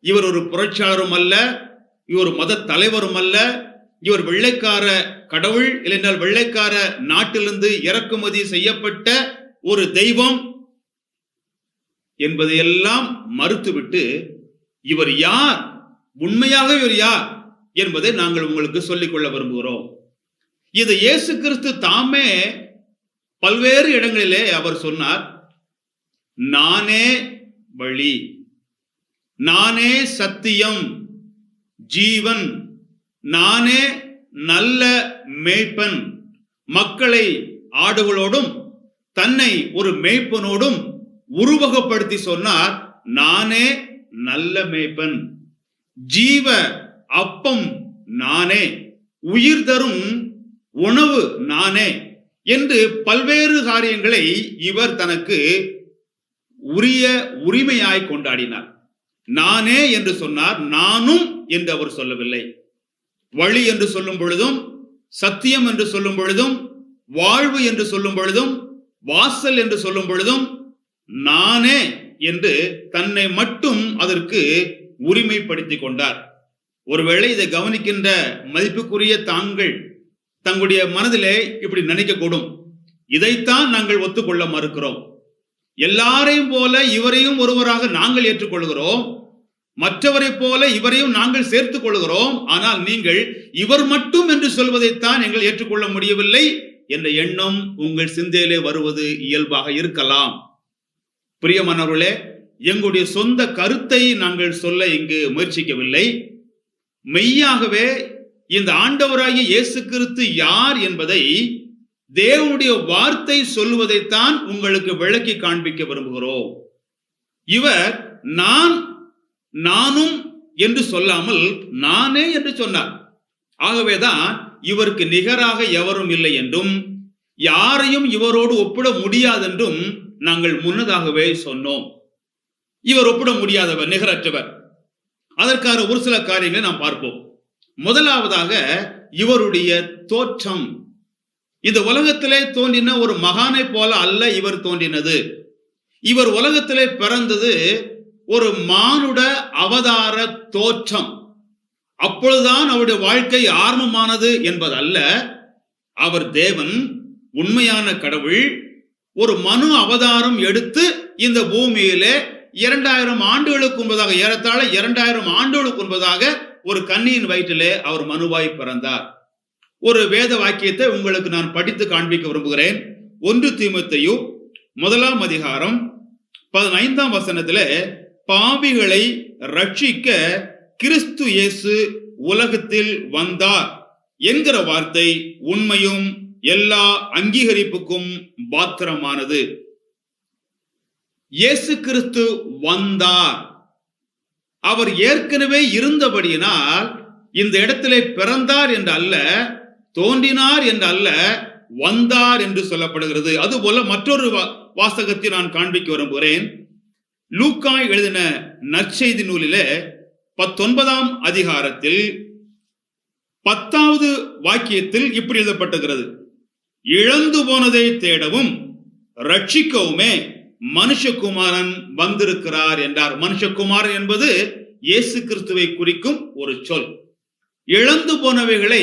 இவர் ஒரு புரட்சியாளரும் அல்ல இவர் மத தலைவரும் அல்ல. இவர் வெள்ளைக்கார கடவுள் இல்லைன்றால் வெள்ளைக்கார நாட்டிலிருந்து இறக்குமதி செய்யப்பட்ட ஒரு தெய்வம் என்பதையெல்லாம் மறுத்துவிட்டு இவர் யார்? உண்மையாக இவர் யார்? என்பதை நாங்கள் உங்களுக்கு சொல்லிக்கொள்ள விரும்புகிறோம். இது இயேசு கிறிஸ்து தாமே பல்வேறு இடங்களிலே அவர் சொன்னார் நானே வழி நானே சத்தியம் ஜீவன். நானே நல்ல மேய்ப்பன். மக்களை ஆடுகளோடும் தன்னை ஒரு மேய்ப்பனோடும் உருவகப்படுத்தி சொன்னார் நானே நல்ல மேய்ப்பன். ஜீவ அப்பம் நானே உயிர் தரும் உணவு நானே என்று பல்வேறு காரியங்களை இவர் தனக்கு உரிய உரிமையாய் கொண்டாடினார். நானே என்று சொன்னார் நானும் என்று அவர் சொல்லவில்லை. வழி என்று சொல்லும் பொழுதும் சத்தியம் என்று சொல்லும் பொழுதும் வாழ்வு என்று சொல்லும் பொழுதும் வாசல் என்று சொல்லும் பொழுதும் நானே என்று தன்னை மட்டும் அதற்கு உரிமைப்படுத்தி கொண்டார். ஒருவேளை இதை கவனிக்கின்ற மதிப்புக்குரிய தாங்கள் தங்களுடைய மனதிலே இப்படி நினைக்கக்கூடும். இதைத்தான் நாங்கள் ஒத்துக்கொள்ள மறுக்கிறோம். எல்லாரையும் போல இவரையும் ஒருவராக நாங்கள் ஏற்றுக்கொள்கிறோம். மற்றவரை போல இவரையும் நாங்கள் சேர்த்துக் கொள்கிறோம். ஆனால் நீங்கள் இவர் மட்டும் என்று சொல்வதைத்தான் எங்கள் ஏற்றுக்கொள்ள முடியவில்லை என்ற எண்ணம் உங்கள் சிந்தையிலே வருவது இயல்பாக இருக்கலாம். பிரியமானவர்களே எங்களுடைய சொந்த கருத்தை நாங்கள் சொல்ல இங்கு முயற்சிக்கவில்லை. மெய்யாகவே இந்த ஆண்டவராகிய இயேசு கிறிஸ்து யார் என்பதை தேவனுடைய வார்த்தை சொல்லுவதைத்தான் உங்களுக்கு விளக்கி காண்பிக்க விரும்புகிறோம். இவர் நான் நானும் என்று சொல்லாமல் நானே என்று சொன்னார். ஆகவேதான் இவருக்கு நிகராக எவரும் இல்லை என்றும் யாரையும் இவரோடு ஒப்பிட முடியாதென்றும் நாங்கள் முன்னதாகவே சொன்னோம். இவர் ஒப்பிட முடியாதவர் நிகரற்றவர். அதற்கான ஒரு சில காரியங்களை நாம் பார்ப்போம். முதலாவதாக இவருடைய தோற்றம். இந்த உலகத்திலே தோன்றின ஒரு மகானை போல அல்ல இவர் தோன்றினது. இவர் உலகத்திலே பிறந்தது ஒரு மானுட அவதார தோற்றம். அப்பொழுதுதான் அவருடைய வாழ்க்கை ஆரம்பமானது என்பதல்ல. அவர் தேவன் உண்மையான கடவுள் ஒரு மனு அவதாரம் எடுத்து இந்த பூமியிலே இரண்டாயிரம் ஆண்டுகளுக்கு முன்பதாக ஏறத்தாழ இரண்டாயிரம் ஆண்டுகளுக்கு முன்பதாக ஒரு கன்னியின் வயிற்றிலே அவர் மனுவாய் பிறந்தார். ஒரு வேத வாக்கியத்தை உங்களுக்கு நான் படித்து காண்பிக்க விரும்புகிறேன். ஒன்று தீமத்தையும் முதலாம் அதிகாரம் பதினைந்தாம் வசனத்திலே பாவிகளை ரட்சிக்க கிறிஸ்து இயேசு உலகத்தில் வந்தார் என்கிற வார்த்தை உண்மையும் எல்லா அங்கீகரிப்புக்கும் பாத்திரமானது. இயேசு கிறிஸ்து வந்தார். அவர் ஏற்கனவே இருந்தபடியினால் இந்த இடத்திலே பிறந்தார் என்று அல்ல தோன்றினார் என்று அல்ல வந்தார் என்று சொல்லப்படுகிறது. அதுபோல மற்றொரு வா- வாசகத்தை நான் காண்பிக்க விரும்புகிறேன். லூக்காய் எழுதின நற்செய்தி நூலிலே பத்தொன்பதாம் அதிகாரத்தில் பத்தாவது வாக்கியத்தில் இப்படி எழுதப்பட்டிருக்கிறது. இழந்து போனதை தேடவும் ரட்சிக்கவுமே மனுஷகுமாரன் வந்திருக்கிறார் என்றார். மனுஷகுமாரன் என்பது இயேசு கிறிஸ்துவை குறிக்கும் ஒரு சொல். இழந்து போனவைகளை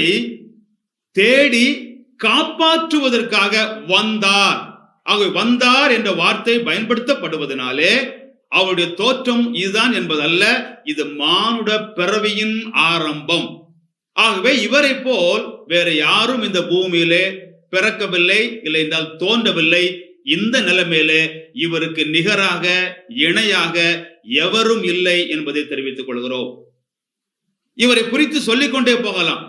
தேடி காப்பாற்றுவதற்காக வந்தார். ஆகவே வந்தார் என்ற வார்த்தை பயன்படுத்தப்படுவதனாலே அவருடைய தோற்றம் இதுதான் என்பதல்ல இது மானுட பிறவியின் ஆரம்பம். ஆகவே இவரை போல் வேற யாரும் இந்த பூமியிலே பிறக்கவில்லை இல்லை என்றால் தோன்றவில்லை. இந்த நிலைமையிலே இவருக்கு நிகராக இணையாக எவரும் இல்லை என்பதை தெரிவித்துக் கொள்கிறோம். இவரை குறித்து சொல்லிக்கொண்டே போகலாம்.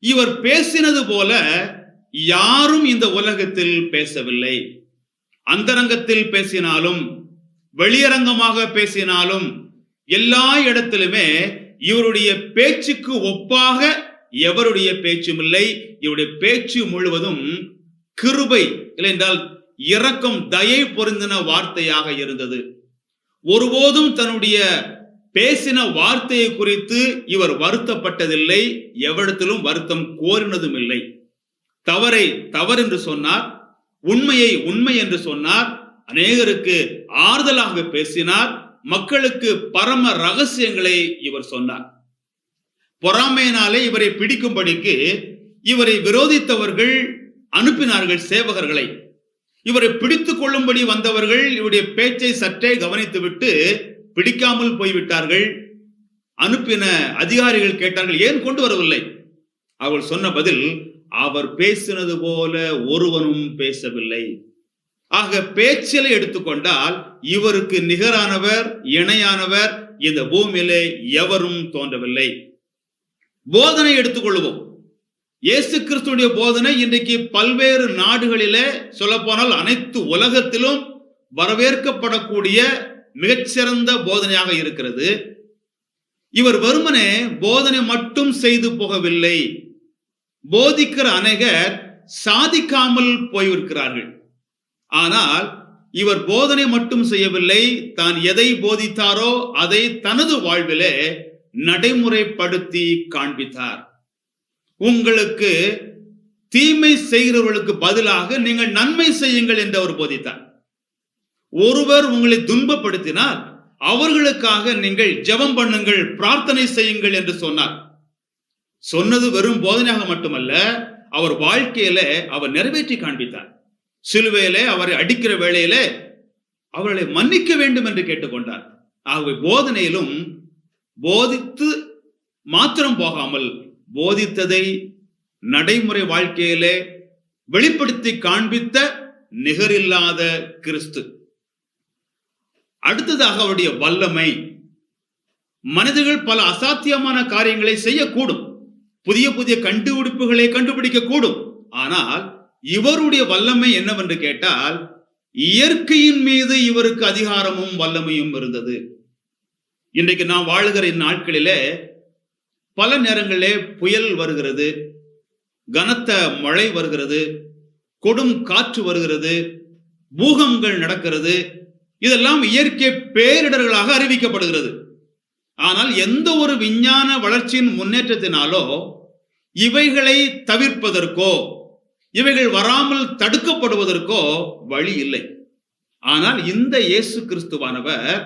இவர் பேசினது போல யாரும் இந்த உலகத்தில் பேசவில்லை. அந்தரங்கத்தில் பேசினாலும் வெளியரங்கமாக பேசினாலும் எல்லா இடத்திலுமே இவருடைய பேச்சுக்கு ஒப்பாக எவருடைய பேச்சும் இல்லை. இவருடைய பேச்சு முழுவதும் கிருபை இல்லை என்றால் இரக்கம் தயை பொருந்தின வார்த்தையாக இருந்தது. ஒருபோதும் தன்னுடைய பேசின வார்த்தையை குறித்து இவர் வருத்தப்பட்டதில்லை. எவ்விடத்திலும் வருத்தம் கோரினதும் இல்லை. தவறை தவறு என்று சொன்னார். உண்மையை உண்மை என்று சொன்னார். அநேகருக்கு ஆறுதலாக பேசினார். மக்களுக்கு பரம ரகசியங்களை இவர் சொன்னார். பொறாமையினாலே இவரை பிடிக்கும்படிக்கு இவரை விரோதித்தவர்கள் அனுப்பினார்கள் சேவகர்களை. இவரை பிடித்துக் கொள்ளும்படி வந்தவர்கள் இவருடைய பேச்சை சற்றே கவனித்துவிட்டு பிடிக்காமல் போய்விட்டார்கள். அனுப்பின அதிகாரிகள் கேட்டார்கள் ஏன் கொண்டு வரவில்லை? அவள் சொன்ன பதில் அவர் பேசினது போல ஒருவனும் பேசவில்லை. ஆக பேச்சலை எடுத்துக்கொண்டால் இவருக்கு நிகரானவர் இணையானவர் இந்த பூமியிலே எவரும் தோன்றவில்லை. போதனை எடுத்துக்கொள்வோம். இயேசு கிறிஸ்துடைய போதனை இன்றைக்கு பல்வேறு நாடுகளிலே சொல்லப்போனால் அனைத்து உலகத்திலும் வரவேற்கப்படக்கூடிய மிகச்சிறந்த போதனையாக இருக்கிறது. இவர் வருமனே போதனை மட்டும் செய்து போகவில்லை. போதிக்கிற அநேகர் சாதிக்காமல் போயிருக்கிறார்கள். ஆனால் இவர் போதனை மட்டும் செய்யவில்லை தான் எதை போதித்தாரோ அதை தனது வாழ்விலே நடைமுறைப்படுத்தி காண்பித்தார். உங்களுக்கு தீமை செய்கிறவர்களுக்கு பதிலாக நீங்கள் நன்மை செய்யுங்கள் என்று அவர் போதித்தார். ஒருவர் உங்களை துன்பப்படுத்தினால் அவர்களுக்காக நீங்கள் ஜெபம் பண்ணுங்கள் பிரார்த்தனை செய்யுங்கள் என்று சொன்னார். சொன்னது வெறும் போதனையாக மட்டுமல்ல அவர் வாழ்க்கையில அவர் நிறைவேற்றி காண்பித்தார். சிலுவையிலே அவரை அடிக்கிற வேளையிலே அவர்களை மன்னிக்க வேண்டும் என்று கேட்டுக்கொண்டார். ஆகவே போதனையிலும் போதித்து மாத்திரம் போகாமல் போதித்ததை நடைமுறை வாழ்க்கையிலே வெளிப்படுத்தி காண்பித்த நிகரில்லாத கிறிஸ்து. அடுத்ததாக அவருடைய வல்லமை. மனிதர்கள் பல அசாத்தியமான காரியங்களை செய்யக்கூடும். புதிய புதிய கண்டுபிடிப்புகளை கண்டுபிடிக்க கூடும் ஆனால் இவருடைய வல்லமை என்னவென்று கேட்டால் இயற்கையின் மீது இவருக்கு அதிகாரமும் வல்லமையும் இருந்தது. இன்றைக்கு நாம் வாழுகிற இந்நாட்களிலே பல நேரங்களிலே புயல் வருகிறது கனத்த மழை வருகிறது கொடும் காற்று வருகிறது பூகங்கள் நடக்கிறது இதெல்லாம் இயற்கை பேரிடர்களாக அறிவிக்கப்படுகிறது. ஆனால் எந்த ஒரு விஞ்ஞான வளர்ச்சியின் முன்னேற்றத்தினாலோ இவைகளை தவிர்ப்பதற்கோ இவைகள் வராமல் தடுக்கப்படுவதற்கோ வழி இல்லை. ஆனால் இந்த இயேசு கிறிஸ்துவானவர்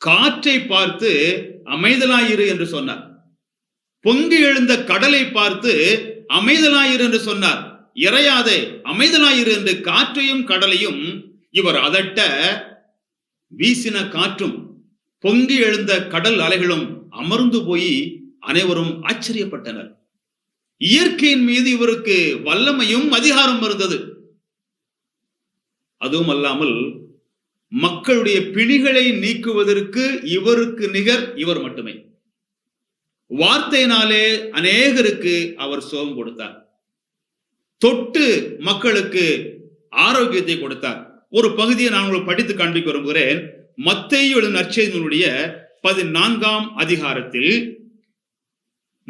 காற்றை பார்த்து அமைதலாயிரு என்று சொன்னார். பொங்கி எழுந்த கடலை பார்த்து அமைதலாயிரு என்று சொன்னார். இறையாதே அமைதலாயிரு என்று காற்றையும் கடலையும் இவர் அதட்ட வீசின காற்றும் பொங்கி எழுந்த கடல் அலைகளும் அமர்ந்து போய் அனைவரும் ஆச்சரியப்பட்டனர். இயற்கையின் மீது இவருக்கு வல்லமையும் அதிகாரம் இருந்தது. அதுவும் அல்லாமல் மக்களுடைய பிணிகளை நீக்குவதற்கு இவருக்கு நிகர் இவர் மட்டுமே. வார்த்தையினாலே அநேகருக்கு அவர் சோகம் கொடுத்தார். தொட்டு மக்களுக்கு ஆரோக்கியத்தை கொடுத்தார். ஒரு பகுதியை நான் உங்களுக்கு படித்து காண்பிக்க விரும்புகிறேன். மத்தேயு நற்செய்தியினுடைய பதினான்காம் அதிகாரத்தில்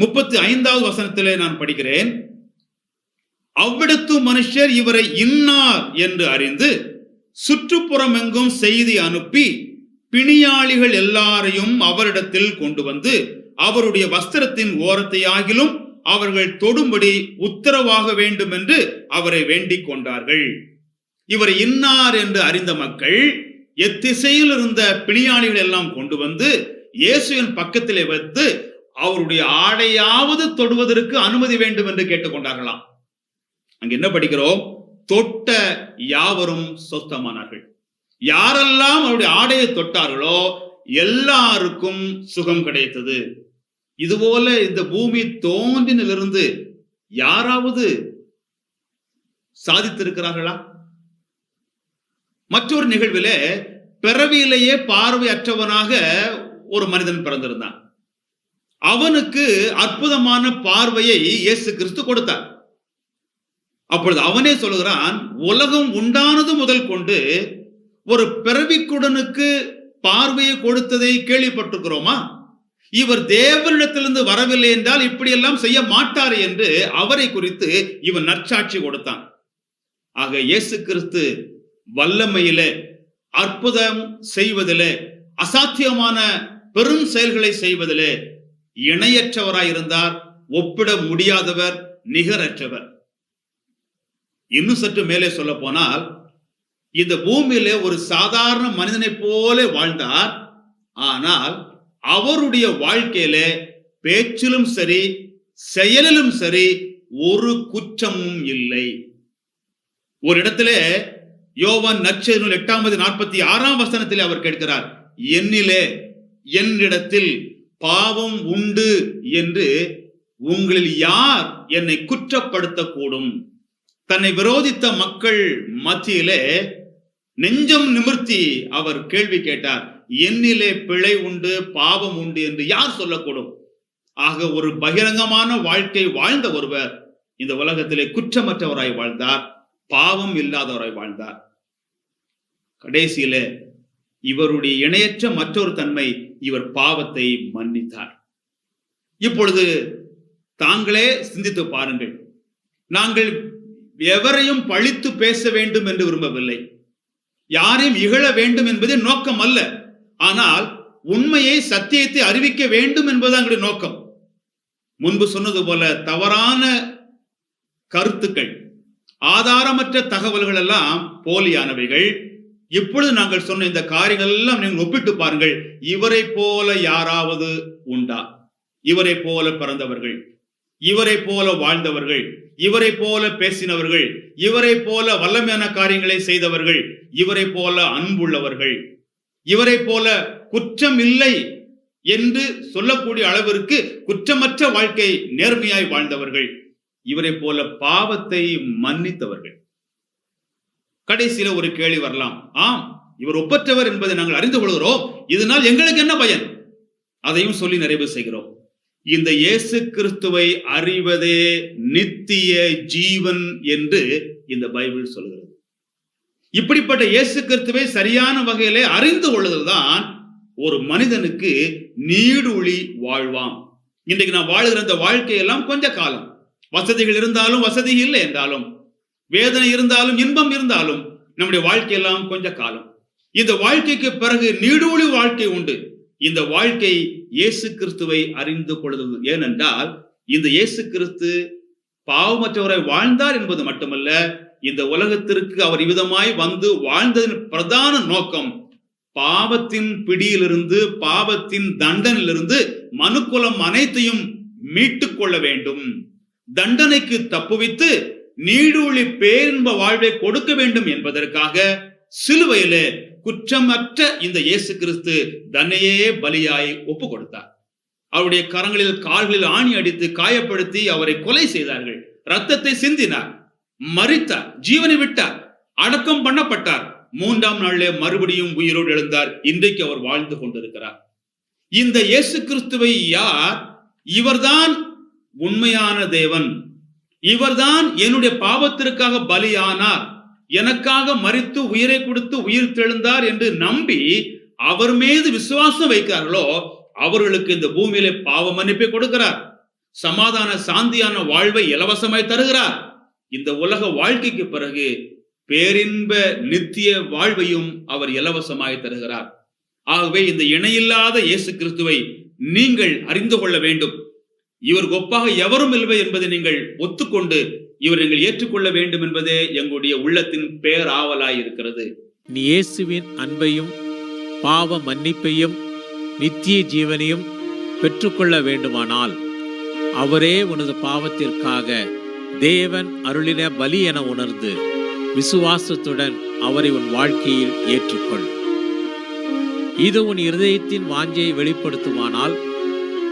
முப்பத்தி ஐந்தாவது வசனத்திலே நான் படிக்கிறேன். அவ்விடத்து மனுஷர் இவரை இன்னார் என்று அறிந்து சுற்றுப்புறம் எங்கும் செய்தி அனுப்பி பிணியாளிகள் எல்லாரையும் அவரிடத்தில் கொண்டு வந்து அவருடைய வஸ்திரத்தின் ஓரத்தை ஆகிலும் அவர்கள் தொடும்படி உத்தரவாக வேண்டும் என்று அவரை வேண்டிக் கொண்டார்கள். இவர் இன்னார் என்று அறிந்த மக்கள் எத்திசையில் இருந்த பிணியாளிகள் எல்லாம் கொண்டு வந்து இயேசுவின் பக்கத்திலே வைத்து அவருடைய ஆடையாவது தொடுவதற்கு அனுமதி வேண்டும் என்று கேட்டுக்கொண்டார்களாம். அங்க என்ன படிக்கிறோம்? தொட்ட யாவரும் சொஸ்தமானார்கள். யாரெல்லாம் அவருடைய ஆடையை தொட்டார்களோ எல்லாருக்கும் சுகம் கிடைத்தது. இதுபோல இந்த பூமி தோன்றினிலிருந்து யாராவது சாதித்திருக்கிறார்களா? மற்றொரு நிகழ்விலே பிறவியிலேயே பார்வையற்றவனாக ஒரு மனிதன் பிறந்திருந்தான். அவனுக்கு அற்புதமான பார்வையை இயேசு கிறிஸ்து கொடுத்தார். அப்பொழுது அவனே சொல்லுகிறான் உலகம் உண்டானது முதல் கொண்டு ஒரு பிறவிக்குடனுக்கு பார்வையை கொடுத்ததை கேள்விப்பட்டிருக்கிறோமா? இவர் தேவனிடத்திலிருந்து வரவில்லை என்றால் இப்படியெல்லாம் செய்ய மாட்டார் என்று அவரை குறித்து இவன் நற்சாட்சி கொடுத்தான். ஆக இயேசு கிறிஸ்து வல்லமையிலே அற்புதம் செய்வதிலே அசாத்தியமான பெரும் செயல்களை செய்வதிலே இணையற்றவராயிருந்தார் ஒப்பிட முடியாதவர் நிகரற்றவர். இன்னும் சற்று மேலே சொல்ல போனால் இந்த பூமியிலே ஒரு சாதாரண மனிதனை போல வாழ்ந்தார். ஆனால் அவருடைய வாழ்க்கையில பேச்சிலும் சரி செயலிலும் சரி ஒரு குற்றமும் இல்லை. ஒரு இடத்துல யோவான் நற்செய்தி எட்டாம் நாற்பத்தி ஆறாம் வசனத்திலே அவர் கேட்கிறார் என்னிலே என்னிடத்தில் பாவம் உண்டு என்று உங்களில் யார் என்னை குற்றப்படுத்தக்கூடும்? தன்னை விரோதித்த மக்கள் மத்தியிலே நெஞ்சம் நிமிர்த்தி அவர் கேள்வி கேட்டார். என்னிலே பிழை உண்டு பாவம் உண்டு என்று யார் சொல்லக்கூடும்? ஆக ஒரு பகிரங்கமான வாழ்க்கை வாழ்ந்த ஒருவர் இந்த உலகத்திலே குற்றமற்றவராய் வாழ்ந்தார் பாவம் இல்லாதவராய் வாழ்ந்தார். கடைசியிலே இவருடைய இணையற்ற மற்றொரு தன்மை இவர் பாவத்தை மன்னித்தார். இப்பொழுது தாங்களே சிந்தித்து பாருங்கள். நாங்கள் எவரையும் பழித்து பேச வேண்டும் என்று விரும்பவில்லை. யாரையும் இகழ வேண்டும் என்பதே நோக்கம் அல்ல. ஆனால் உண்மையை சத்தியத்தை அறிவிக்க வேண்டும் என்பது எங்களுடைய நோக்கம். முன்பு சொன்னது போல தவறான கருத்துக்கள் ஆதாரமற்ற தகவல்கள் எல்லாம் போலியானவைகள். இப்பொழுது நாங்கள் சொன்ன இந்த காரியங்கள் எல்லாம் நீங்கள் ஒப்பிட்டு பாருங்கள். இவரை போல யாராவது உண்டா? இவரை போல பிறந்தவர்கள் இவரை போல வாழ்ந்தவர்கள் இவரை போல பேசினவர்கள் இவரை போல வல்லமையான காரியங்களை செய்தவர்கள் இவரை போல அன்புள்ளவர்கள் இவரை போல குற்றம் இல்லை என்று சொல்லக்கூடிய அளவிற்கு குற்றமற்ற வாழ்க்கை நேர்மையாய் வாழ்ந்தவர்கள் இவரை போல பாவத்தை மன்னித்தவர்கள். கடைசியில ஒரு கேள்வி வரலாம். ஆம் இவர் ஒப்பற்றவர் என்பதை நாங்கள் அறிந்து கொள்கிறோம். இதனால் எங்களுக்கு என்ன பயன்? அதையும் சொல்லி நிறைவு செய்கிறோம். இந்த இயேசு கிறிஸ்துவை அறிவதே நித்திய ஜீவன் என்று இந்த பைபிள் சொல்கிறது. இப்படிப்பட்ட இயேசு கிறிஸ்துவை சரியான வகையிலே அறிந்து கொள்ளுதல்தான் ஒரு மனிதனுக்கு நீடுழி வாழ்வாம். இன்றைக்கு நான் வாழுகிற இந்த வாழ்க்கையெல்லாம் கொஞ்ச காலம். வசதிகள் இருந்தாலும் வசதி இல்லை என்றாலும் வேதனை இருந்தாலும் இன்பம் இருந்தாலும் நம்முடைய வாழ்க்கையெல்லாம் கொஞ்ச காலம். இந்த வாழ்க்கைக்கு பிறகு நீடூழி வாழ்க்கை உண்டு. இந்த வாழ்க்கை இயேசு கிறிஸ்துவை அறிந்து கொள்வது ஏனென்றால் இந்த இயேசு கிறிஸ்து பாவமற்றவரை வாழ்ந்தார் என்பது மட்டுமல்ல இந்த உலகத்திற்கு அவர் இவ்விதமாய் வந்து வாழ்ந்ததின் பிரதான நோக்கம் பாவத்தின் பிடியிலிருந்து பாவத்தின் தண்டனிலிருந்து மனுக்குலம் அனைத்தையும் மீட்டுக் கொள்ள வேண்டும். தண்டனைக்கு தப்புவித்து நீடூழி பேரின்ப வாழ்வை கொடுக்க வேண்டும் என்பதற்காக சிலுவையில குற்றமற்ற இந்த இயேசு கிறிஸ்து தன்னையே பலியாய் ஒப்பு கொடுத்தார் அவருடைய கரங்களில் கால்களில் ஆணி அடித்து காயப்படுத்தி அவரை கொலை செய்தார்கள். ரத்தத்தை சிந்தினார் மறித்தார் ஜீவனை விட்டார் அடக்கம் பண்ணப்பட்டார். மூன்றாம் நாளிலே மறுபடியும் உயிரோடு எழுந்தார். இன்றைக்கு அவர் வாழ்ந்து கொண்டிருக்கிறார். இந்த இயேசு கிறிஸ்துவை யார்? இவர்தான் உண்மையான தேவன். இவர்தான் என்னுடைய பாவத்திற்காக பலியானார். எனக்காக மறித்து உயிரை கொடுத்து உயிர் தெழுந்தார் என்று நம்பி அவர் மீது விசுவாசம் வைக்கிறார்களோ அவர்களுக்கு இந்த பூமியிலே பாவ மன்னிப்பை கொடுக்கிறார். சமாதான சாந்தியான வாழ்வை இலவசமாய் தருகிறார். இந்த உலக வாழ்க்கைக்கு பிறகு பேரின்ப நித்திய வாழ்வையும் அவர் இலவசமாய் தருகிறார். ஆகவே இந்த இணையில்லாத இயேசு கிறிஸ்துவை நீங்கள் அறிந்து கொள்ள வேண்டும். இவர் ஒப்பாக எவரும் இல்லை என்பதை நீங்கள் ஒத்துக்கொண்டு இவர் நீங்கள் ஏற்றுக்கொள்ள வேண்டும் என்பதே எங்களுடைய உள்ளத்தின் பேராவலாய் இருக்கிறது. நீ இயேசுவின் அன்பையும் பாவ மன்னிப்பையும் நித்திய ஜீவனையும் பெற்றுக்கொள்ள வேண்டுமானால் அவரே உனது பாவத்திற்காக தேவன் அருளின பலி என உணர்ந்து விசுவாசத்துடன் அவரை உன் வாழ்க்கையில் ஏற்றுக்கொள். இது உன் இருதயத்தின் வாஞ்சையை வெளிப்படுத்துமானால்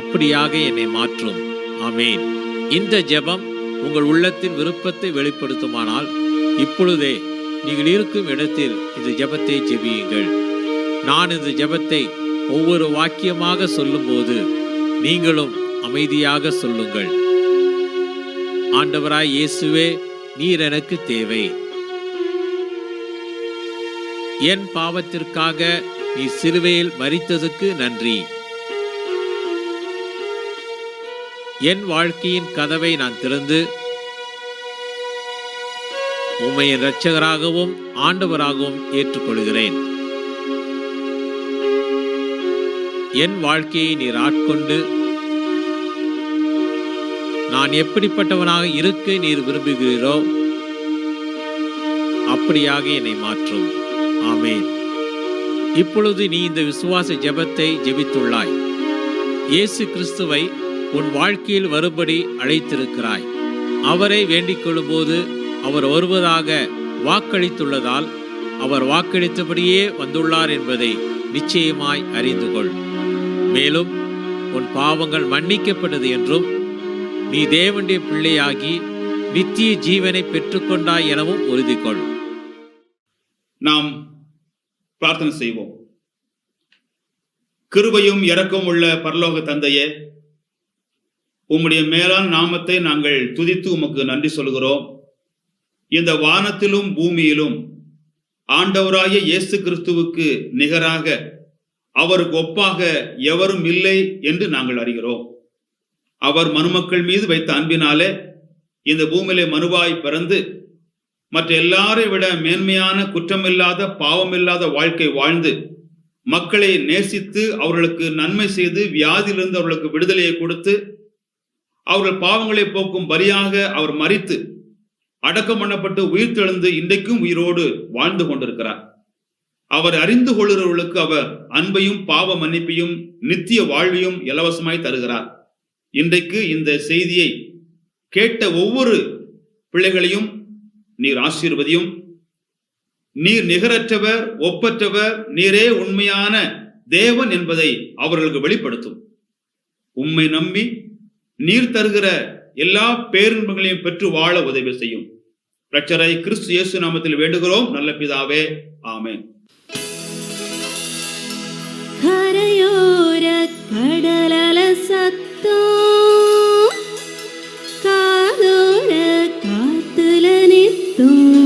அப்படியாக என்னை மாற்றும். ஆமேன். இந்த ஜெபம் உங்கள் உள்ளத்தின் விருப்பத்தை வெளிப்படுத்துமானால் இப்பொழுதே நீங்கள் இருக்கும் இடத்தில் இந்த ஜெபத்தை ஜெபியுங்கள். நான் இந்த ஜெபத்தை ஒவ்வொரு வாக்கியமாக சொல்லும்போது நீங்களும் அமைதியாக சொல்லுங்கள். ஆண்டவராய் இயேசுவே நீர் எனக்கு தேவை. என் பாவத்திற்காக நீ சிலுவையில் மறித்ததுக்கு நன்றி. என் வாழ்க்கையின் கதவை நான் திறந்து உம்மையின் இரட்சகராகவும் ஆண்டவராகவும் ஏற்றுக்கொள்கிறேன். என் வாழ்க்கையை நீர் ஆட்கொண்டு நான் எப்படிப்பட்டவனாக இருக்க நீர் விரும்புகிறீரோ அப்படியாக என்னை மாற்றும். ஆமேன். இப்பொழுது நீ இந்த விசுவாச ஜெபத்தை ஜெபித்துள்ளாய். இயேசு கிறிஸ்துவை உன் வாழ்க்கையில் வரும்படி அழைத்திருக்கிறாய். அவரை வேண்டிக் கொள்ளும்போது அவர் வருவதாக வாக்களித்துள்ளதால் அவர் வாக்களித்தபடியே வந்துள்ளார் என்பதை நிச்சயமாய் அறிந்து கொள். மேலும் உன் பாவங்கள் மன்னிக்கப்பட்டது என்றும் நீ தேவனுடைய பிள்ளையாகி நித்திய ஜீவனை பெற்றுக்கொண்டாய் எனவும் உறுதி கொள் நாம் பிரார்த்தனை செய்வோம். கிருபையும் இறக்கம் உள்ள பரலோக தந்தையே உம்முடைய மேலான நாமத்தை நாங்கள் துதித்து உமக்கு நன்றி சொல்கிறோம் இந்த வானத்திலும் பூமியிலும் ஆண்டவராய இயேசு கிறிஸ்துவுக்கு நிகராக அவருக்கு ஒப்பாக எவரும் இல்லை என்று நாங்கள் அறிகிறோம். அவர் மனுமக்கள் மீது வைத்த அன்பினாலே இந்த பூமியிலே மனுவாய் பிறந்து மற்ற எல்லாரை விட மேன்மையான குற்றமில்லாத பாவமில்லாத வாழ்க்கை வாழ்ந்து மக்களை நேசித்து அவர்களுக்கு நன்மை செய்து வியாதியிலிருந்து அவர்களுக்கு விடுதலையை கொடுத்து அவர்கள் பாவங்களை போக்கும் பலியாக அவர் மறித்து அடக்கம் பண்ணப்பட்டு உயிர் தெழுந்து இன்றைக்கும் உயிரோடு வாழ்ந்து கொண்டிருக்கிறார். அவர் அறிந்து கொள்கிறவர்களுக்கு அவர் அன்பையும் பாவ மன்னிப்பையும் நித்திய வாழ்வையும் இலவசமாய் தருகிறார். இன்றைக்கு இந்த செய்தியை கேட்ட ஒவ்வொரு பிள்ளைகளையும் நீர் ஆசீர்வதியும். நீர் நிகரற்றவர் ஒப்பற்றவர் நீரே உண்மையான தேவன் என்பதை அவர்களுக்கு வெளிப்படுத்தும். உம்மை நம்பி நீர் தருகிற எல்லா பேரின்பங்களையும் பெற்று வாழ உதவி செய்யும். ரட்சரை கிறிஸ்து இயேசு நாமத்தில் வேண்டுகிறோம். நல்ல பிதாவே ஆமென். கரையோர கடலல சத்தம். காதோர காத்துல நித்தம்.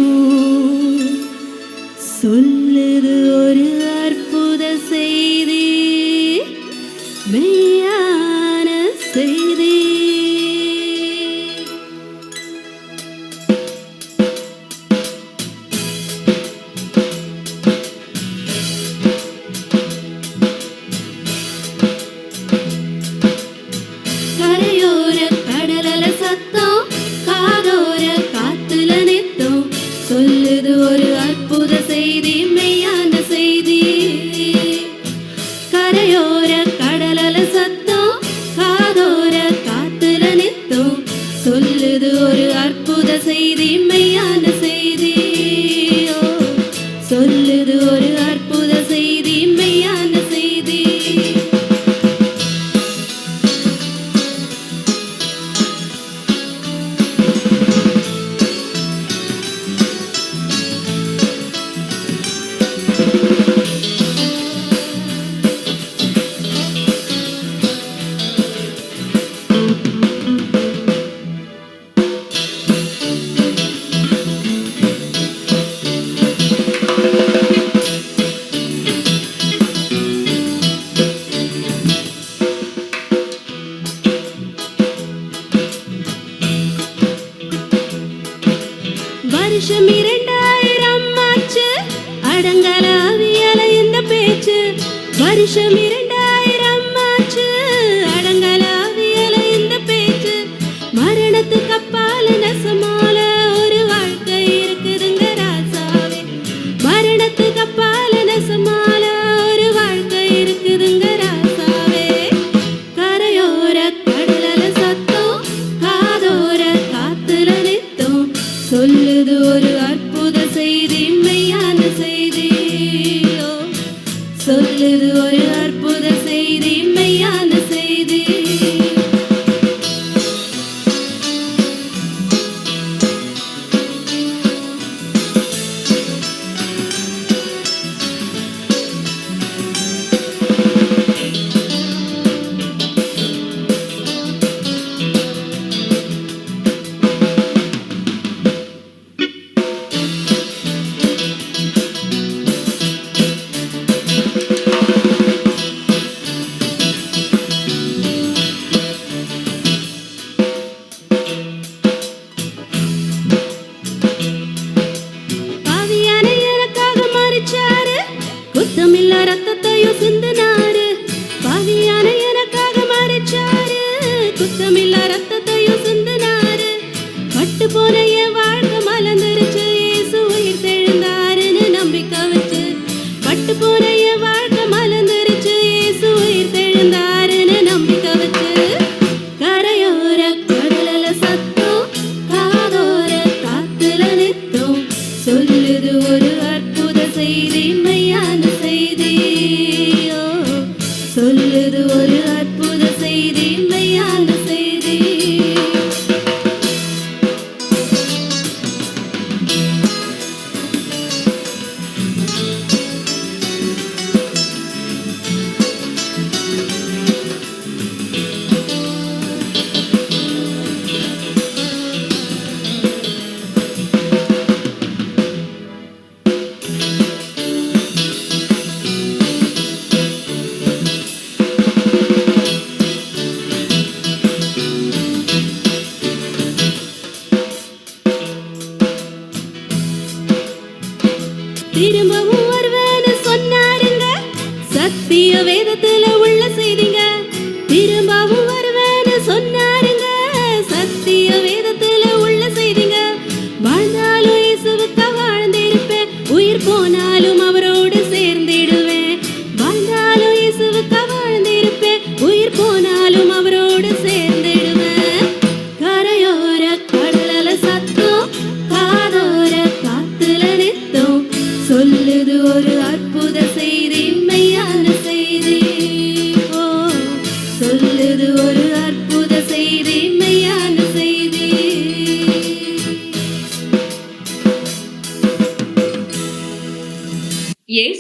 சொல்லுது ஒரு அற்புத செய்தி. மெய்யான செய்தி.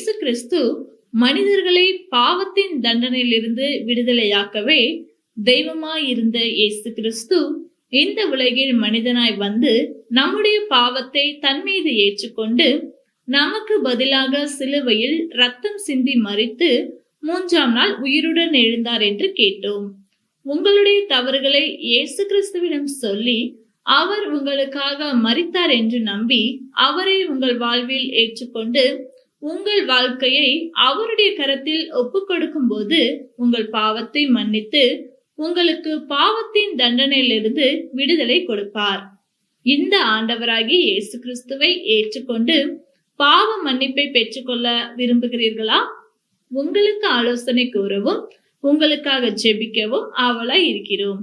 இயேசு கிறிஸ்து மனிதர்களை பாவத்தின் தண்டனையிலிருந்து விடுதலையாக்கவே தெய்வமாய் இருந்த இயேசு கிறிஸ்து இந்த உலகில் மனிதனாய் வந்து நம்முடைய பாவத்தை தன் மீது ஏற்றுக்கொண்டு நமக்கு பதிலாக சிலுவையில் ரத்தம் சிந்தி மறித்து மூன்றாம் நாள் உயிருடன் எழுந்தார் என்று கேட்டோம். உங்களுடைய தவறுகளை இயேசு கிறிஸ்துவிடம் சொல்லி அவர் உங்களுக்காக மறித்தார் என்று நம்பி அவரை உங்கள் வாழ்வில் ஏற்றுக்கொண்டு உங்கள் வாழ்க்கையை அவருடைய கரத்தில் ஒப்புக் கொடுக்கும் போது உங்கள் பாவத்தை மன்னித்து உங்களுக்கு பாவத்தின் தண்டனையிலிருந்து விடுதலை கொடுப்பார். இந்த ஆண்டவராகி இயேசு கிறிஸ்துவை ஏற்றுக்கொண்டு பாவ மன்னிப்பை பெற்றுக்கொள்ள விரும்புகிறீர்களா? உங்களுக்கு ஆலோசனை கூறவும் உங்களுக்காக ஜெபிக்கவும் ஆவலாய் இருக்கிறோம்.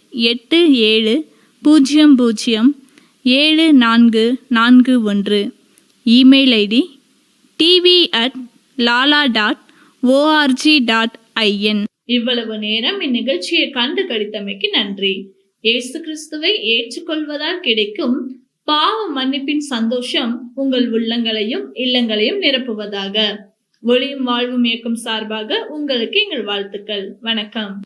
எட்டு ஏழு பூஜ்ஜியம் பூஜ்ஜியம் ஏழு நான்கு நான்கு ஒன்று. Email ID TV at Lala dot O R G dot IN. இவ்வளவு நேரம் இந்நிகழ்ச்சியை கண்டு கடித்தமைக்கு நன்றி. இயேசு கிறிஸ்துவை ஏற்றுக்கொள்வதால் கிடைக்கும் பாவ மன்னிப்பின் சந்தோஷம் உங்கள் உள்ளங்களையும் இல்லங்களையும் நிரப்புவதாக. ஒளியும் வாழ்வும் இயக்கம் சார்பாக உங்களுக்கு எங்கள் வாழ்த்துக்கள். வணக்கம்.